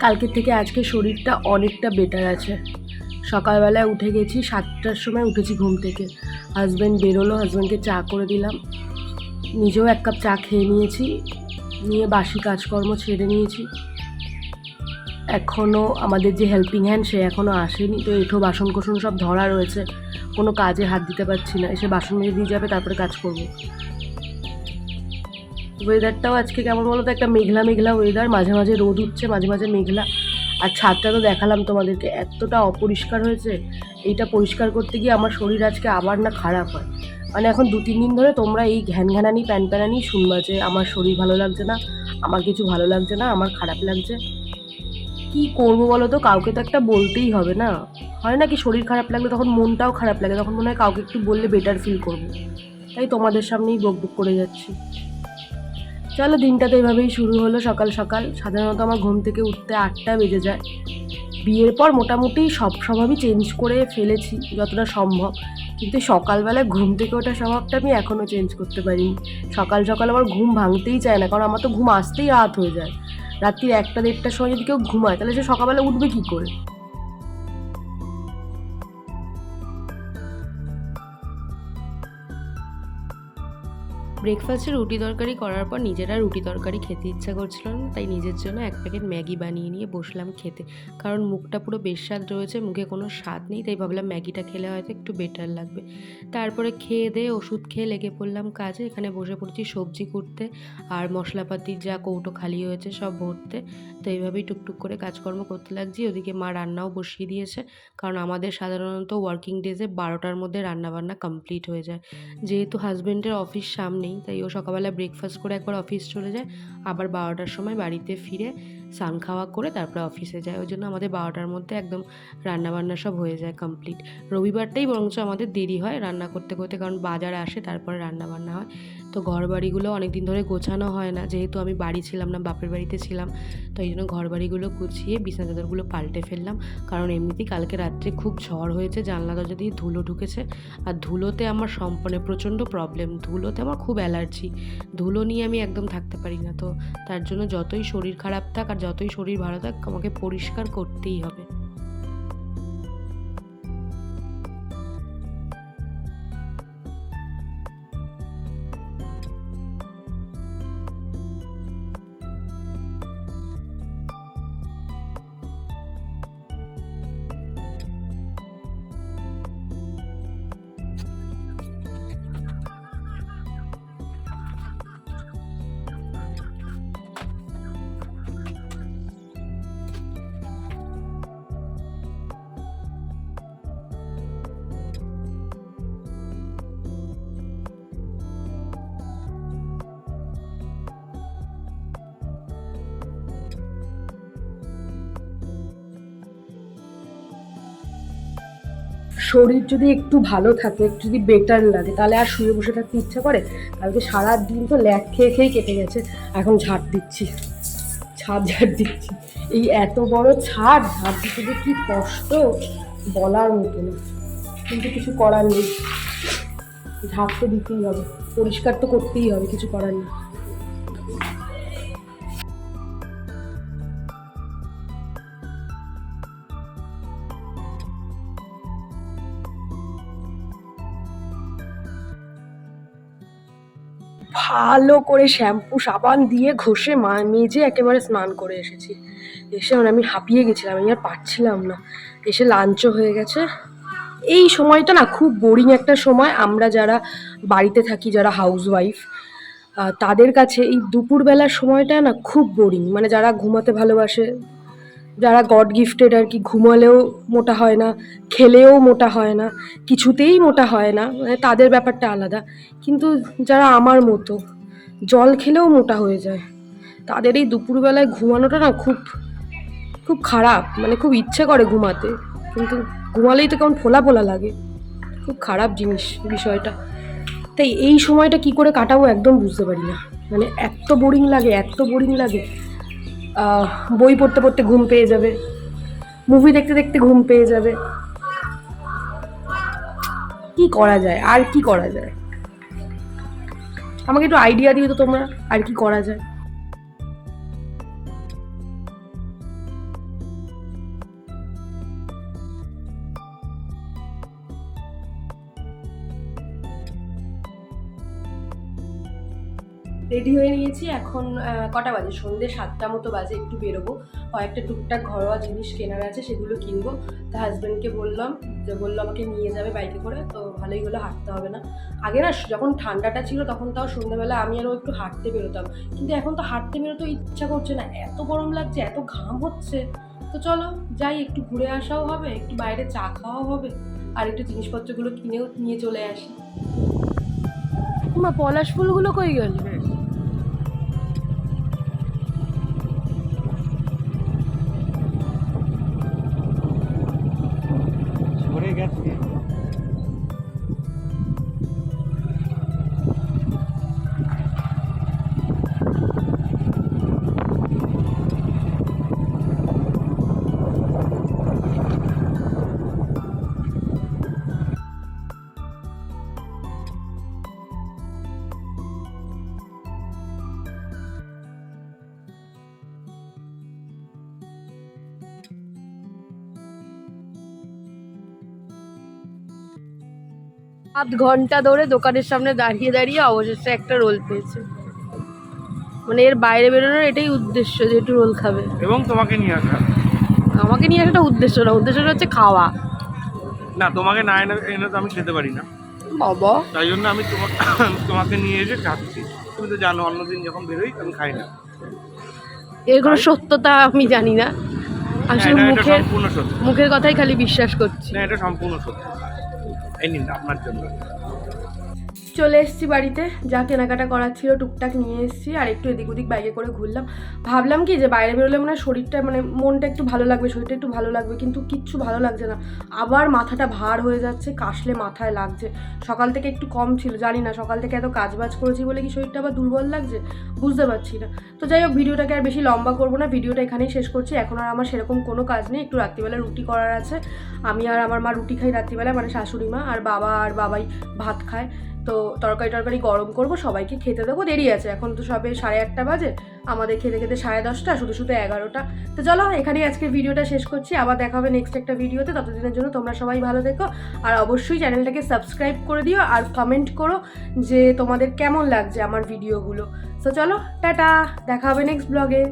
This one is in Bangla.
কালকের থেকে আজকে শরীরটা অনেকটা বেটার আছে। সকালবেলায় উঠে গেছি, সাতটার সময় উঠেছি ঘুম থেকে। হাজব্যান্ড বেরোলো হাজব্যান্ডকে চা করে দিলাম। নিজেও এক কাপ চা খেয়ে নিয়েছি, নিয়ে বাসি কাজকর্ম ছেড়ে নিয়েছি। এখনও আমাদের যে হেল্পিং হ্যান্ড সে এখনও আসেনি। তো এঠো বাসন কোসন সব ধরা রয়েছে। কোনো কাজে হাত দিতে পারছি না। এসে বাসন মেজে দিয়ে যাবে, তারপরে কাজ করব। ওয়েদারটাও আজকে কেমন বলো তো একটা মেঘলা মেঘলা ওয়েদার মাঝে মাঝে রোদ উঠছে, মাঝে মাঝে মেঘলা। আর ছাদটা তো দেখালাম তোমাদেরকে, এতটা অপরিষ্কার হয়েছে। এইটা পরিষ্কার করতে গিয়ে আমার শরীর আজকে আবার না খারাপ হয়। মানে এখন দু তিন দিন ধরে তোমরা এই ঘ্যান ঘ্যানানি প্যান প্যানানি শুনবা যে আমার শরীর ভালো লাগছে না, আমার কিছু ভালো লাগছে না, আমার খারাপ লাগছে। কি করব বলো তো? কাউকে তো একটা বলতেই হবে না। হয় না কি শরীর খারাপ লাগলে তখন মনটাও খারাপ লাগে, তখন মনে হয় কাউকে একটু বললে বেটার ফিল করব। তাই তোমাদের সামনেই বক বক করে যাচ্ছি। চলো দিনটা তো এইভাবেই শুরু হলো সকাল সকাল। সাধারণত আমার ঘুম থেকে উঠতে আটটা বেজে যায়। বিয়ের পর মোটামুটি সব স্বভাবই চেঞ্জ করে ফেলেছি, যতটা সম্ভব। কিন্তু সকালবেলায় ঘুম থেকে ওঠা স্বভাবটা আমি এখনও চেঞ্জ করতে পারিনি। সকাল সকাল আমার ঘুম ভাঙতেই চায় না, কারণ আমার তো ঘুম আসতেই রাত হয়ে যায়। রাত্রি একটা দেড়টার সময় যদি কেউ ঘুমায়, তাহলে সে সকালবেলা উঠবে কী করে? ব্রেকফাস্টে রুটি তরকারি করার পর নিজেরা রুটি তরকারি খেতে ইচ্ছা করছিল না, তাই নিজের জন্য এক প্যাকেট ম্যাগি বানিয়ে নিয়ে বসলাম খেতে। কারণ মুখটা পুরো বেস্বাদ রয়েছে, মুখে কোনো স্বাদ নেই, তাই ভাবলাম ম্যাগিটা খেলে হয়তো একটু বেটার লাগবে। তারপরে খেয়ে দিয়ে ওষুধ খেয়ে লেগে পড়লাম কাজে, এখানে বসে পড়েছি সবজি কুটতে আর মশলাপাতির যা কৌটো খালি হয়েছে সব ভরতে। তো এইভাবেই টুকটুক করে কাজকর্ম করতে লাগছি, ওদিকে মা রান্নাও বসিয়ে দিয়েছে, কারণ আমাদের সাধারণত ওয়ার্কিং ডেজে বারোটার মধ্যে রান্নাবান্না কমপ্লিট হয়ে যায়। যেহেতু হাজব্যান্ডের অফিস সামনেই তাই ও সকালবেলা ব্রেকফাস্ট করে একবার অফিস চলে যায়। আবার বারোটার সময় বাড়িতে ফিরে স্নান খাওয়া করে তারপরে অফিসে যায়। ওই জন্য আমাদের বারোটার মধ্যে একদম রান্নাবান্না সব হয়ে যায় কমপ্লিট রবিবারটাই বরঞ্চ আমাদের দেরি হয় রান্না করতে করতে কারণ বাজার আসে, তারপরে রান্নাবান্না হয়। তো ঘর বাড়িগুলো অনেক দিন ধরে গোছানো হয় না, যেহেতু আমি বাড়ি ছিলাম না, বাপের বাড়িতে ছিলাম। তো এই জন্য ঘর বাড়িগুলো গুছিয়ে বিছানা চাদরগুলো পাল্টে ফেললাম। কারণ এমনিতেই কালকে রাত্রে খুব ঝড় হয়েছে, জানলা দরজা দিয়ে ধুলো ঢুকেছে। আর ধুলোতে আমার সম্পূর্ণ প্রচণ্ড প্রবলেম ধুলোতে আমার খুব অ্যালার্জি ধুলো নিয়ে আমি একদম থাকতে পারি না। তো তার জন্য যতই শরীর খারাপ থাক আর যতই শরীর ভালো থাক আমাকে পরিষ্কার করতেই হবে। শরীর যদি একটু ভালো থাকে, একটু যদি বেটার লাগে, তাহলে আর শুয়ে বসে থাকতে ইচ্ছা করে? কালকে সারা দিন তো ল্যাক খেয়ে খেয়ে কেটে গেছে। এখন ঝাড় দিচ্ছি। ছাদ ঝাড় দিচ্ছি। এই এত বড় ছাদ ঝাড় দিতে যে কী কষ্ট? বলার মতো না। কিন্তু কিছু করার নেই। ঝাড় তো দিতেই হবে। পরিষ্কার তো করতেই হবে, কিছু করার নেই। ভালো করে শ্যাম্পু, সাবান দিয়ে ঘষে মা, মেজে একেবারে স্নান করে এসেছি। এসে মানে আমি হাঁপিয়ে গেছিলাম, আমি আর পারছিলাম না। এসে লাঞ্চও হয়ে গেছে। এই সময়টা না খুব বোরিং একটা সময়। আমরা যারা বাড়িতে থাকি, যারা হাউস ওয়াইফ তাদের কাছে এই দুপুরবেলার সময়টা না খুব বোরিং মানে যারা ঘুমাতে ভালোবাসে যারা গড গিফটেড আর কি, ঘুমালেও মোটা হয় না, খেলেও মোটা হয় না, কিছুতেই মোটা হয় না মানে তাদের ব্যাপারটা আলাদা। কিন্তু যারা আমার মতো, জল খেলেও মোটা হয়ে যায়, তাদের এই দুপুরবেলায় ঘুমানোটা না খুব খুব খারাপ মানে খুব ইচ্ছে করে ঘুমাতে, কিন্তু ঘুমালেই তো কেমন ফোলা ফোলা লাগে। খুব খারাপ জিনিস বিষয়টা। তাই এই সময়টা কি করে কাটাবো একদম বুঝতে পারি না। মানে এত বোরিং লাগে, এত বোরিং লাগে। বই পড়তে পড়তে ঘুম পেয়ে যাবে। মুভি দেখতে দেখতে ঘুম পেয়ে যাবে। কি করা যায়? আর কি করা যায়? আমাকে একটু আইডিয়া দিও তো তোমরা, আর কি করা যায়? রেডি হয়ে নিয়েছি। এখন কটা বাজে? সন্ধ্যে সাতটা মতো বাজে, একটু বেরোবো। কয়েকটা টুকটাক ঘরোয়া জিনিস কেনার আছে, সেগুলো কিনবো। তা হাজব্যান্ডকে বললাম যে, বলল আমাকে নিয়ে যাবে বাইকে করে, তো ভালোই হলো, হাঁটতে হবে না। আগে না, যখন ঠান্ডাটা ছিল, তখন তাও সন্ধ্যাবেলা আমি আরও একটু হাঁটতে বেরোতাম। কিন্তু এখন তো হাঁটতে বেরোতে ইচ্ছা করছে না। এত গরম লাগছে, এত ঘাম হচ্ছে। তো চলো, যাই, একটু ঘুরে আসাও হবে, একটু বাইরে চা খাওয়াও হবে, আর একটু জিনিসপত্রগুলো কিনেও নিয়ে চলে আসি। পলাশ ফুলগুলো কই গেল? আধ ঘণ্টা ধরে দোকানের সামনে দাঁড়িয়ে দাঁড়িয়ে অবশেষে একটা রোল পেয়েছে। মানে এর বাইরে বেরোনোর এটাই উদ্দেশ্য যে একটু রোল খাবে। এবং তোমাকে নিয়ে আসা। আমাকে নিয়ে আসাটা উদ্দেশ্য না উদ্দেশ্যটা হচ্ছে খাওয়া। না তোমাকে না এনে এনে তো আমি খেতে পারি না। বাবা। তাই জন্য আমি তোমাকে তোমাকে নিয়ে এসে খাচ্ছি। তুমি তো জানো অন্যদিন যখন বেরোই আমি খাই না। এর কোনো সত্যতা আমি জানি না। আসলে মুখের মুখের কথাই খালি বিশ্বাস করছি। না এটা সম্পূর্ণ সত্য। এই নিন আপনার জন্য চলে এসেছি বাড়িতে। যা কেনাকাটা করার ছিল টুকটাক নিয়ে এসেছি আর একটু এদিক ওদিক বাইকে করে ঘুরলাম। ভাবলাম কি যে বাইরে বেরোলে মনে শরীরটা মানে মনটা একটু ভালো লাগবে, শরীরটা একটু ভালো লাগবে, কিন্তু কিচ্ছু ভালো লাগছে না। আবার মাথাটা ভার হয়ে যাচ্ছে, কাশলে মাথায় লাগছে। সকাল থেকে একটু কম ছিল, জানি না, সকাল থেকে এত কাজ বাজ করেছি বলে কি শরীরটা আবার দুর্বল লাগছে? বুঝতে পারছি না। তো যাই হোক, ভিডিওটাকে আর বেশি লম্বা করব না, ভিডিওটা এখানেই শেষ করছি। এখন আর আমার সেরকম কোনো কাজ নেই, একটু রাত্রিবেলা রুটি করার আছে। আমি আর আমার মা রুটি খাই রাত্রিবেলা মানে শাশুড়ি মা, আর বাবা আর বাবাই ভাত খায়। তো তরকারি টরকারি গরম করব, সবাইকে খেতে দেবো, দেরি আছে। এখন তো সবে সাড়ে আটটা বাজে, আমাদের খেতে খেতে সাড়ে দশটা, শুধু শুধু এগারোটা। তো চলো, এখানেই আজকে ভিডিওটা শেষ করছি। আবার দেখা হবে নেক্সট একটা ভিডিওতে। ততদিনের জন্য তোমরা সবাই ভালো দেখো আর অবশ্যই চ্যানেলটাকে সাবস্ক্রাইব করে দিও আর কমেন্ট করো যে তোমাদের কেমন লাগছে আমার ভিডিওগুলো। তো চলো, টাটা, দেখা হবে নেক্সট ব্লগে